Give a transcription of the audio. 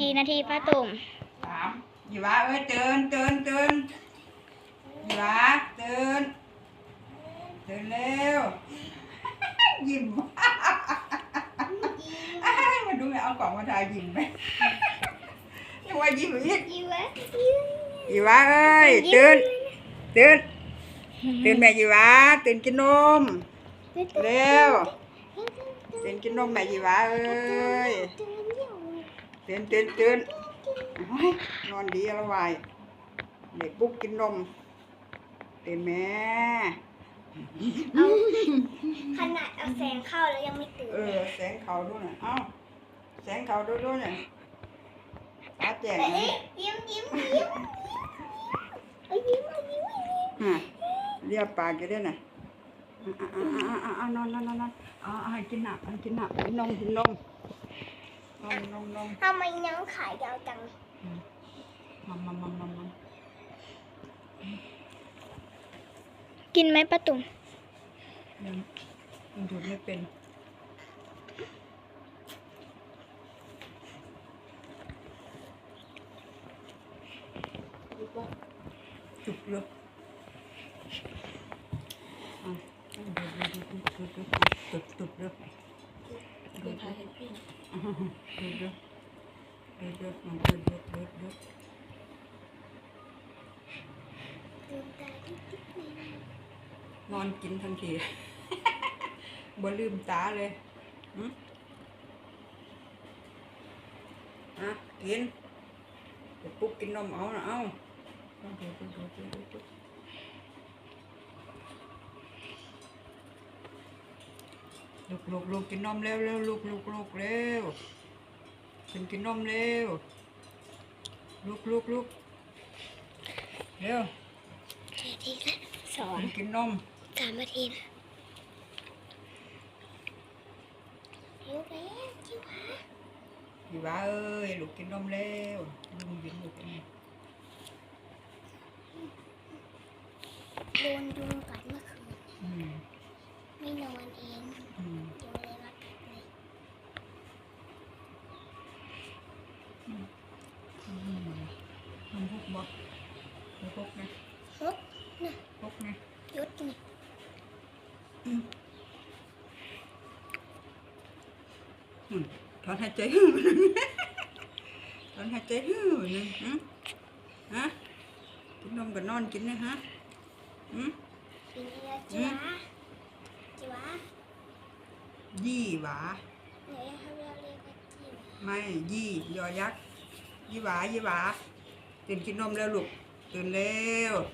กี่นาทีป้าตุ่มสามอยู่วะเอ้ยเตือนเตือนเตือนอยู่วะเตือนเตือนเร็วยิ้มมาดูไงเอากล่องมาทายยิ้มไหมยังว่ายิ้มอีกยิ้มไว้อยู่วะเอ้ยเตือนเตือนเตือนแม่อยู่วะเตือนกินนมเร็วเตือนกินนมแม่อยู่วะเอ้ย เตือนเตือนเตือนโอ้ยนอนดีแล้ววายเด็กปุ๊กกินนมเตือนแม่เอาขนาดเอาแสงเข้าแล้วยังไม่ตื่นเออแสงเขาด้วยน่ะเอ้าแสงเขาด้วยด้วยน่ะตาแจกเอ้นะยยิ้มยิ้มยิ้มเอ้ยยิ้มเอายิ้มเอายิ้มฮะเรียบปากกันด้วยน่ะอะอะอะอะอะนอนนอนนอนนอนอะอะให้กินหนักให้กินหนักกินนมกินนม นมนมนมทำไมน้องขายยาวจังมัมมัมมัมมัมมัมกินไหมป้าตุ่มยังยังดูดไม่เป็นจุกเลยอะดูดดูดดูดดูดดูดจุดจุด เลยดูดดูดดูดดูดดูดดูดมันดูดดูดดูดดูดลืมตาดิ๊กดิ๊กเลยนอนกินทันทีบ่ลืมตาเลยอะกินเดี๋ยวปุ๊กกินนมเอานะเอาเอาดูดูดูดูดู ลูกลูกลูกกินนมเร็วเร็วลูกลูกลูกเร็วกินกินนมเร็วลูกลูกลูกเร็วกี่นาทีละสองกินกินนมสามนาทีนะหิวแล้วหิวหาพี่ว่าเอ้ยลูกกินนมเร็วลุงยินลูกกินนมโดนยุงกัดเมื่อคืนอืมไม่นอนเอง อืม เดี๋ยวเลยมากัดเลย อืม มันพกบ่มันพกนะฮึบพกนะยุดนี่อืมถอนหายใจฮึ่มถอนหายใจฮึ่มนึงฮะฮะกินนมกับนอนกินนะฮะอืมกินเยอะจิวะจิวะยี่หวาเดี๋ยวให้เราเรียกว่าจิวะไม่ยี่ยอยักษ์ยี่หวายี่หวา ตื่นกินนมแล้วลูกตื่นเร็ว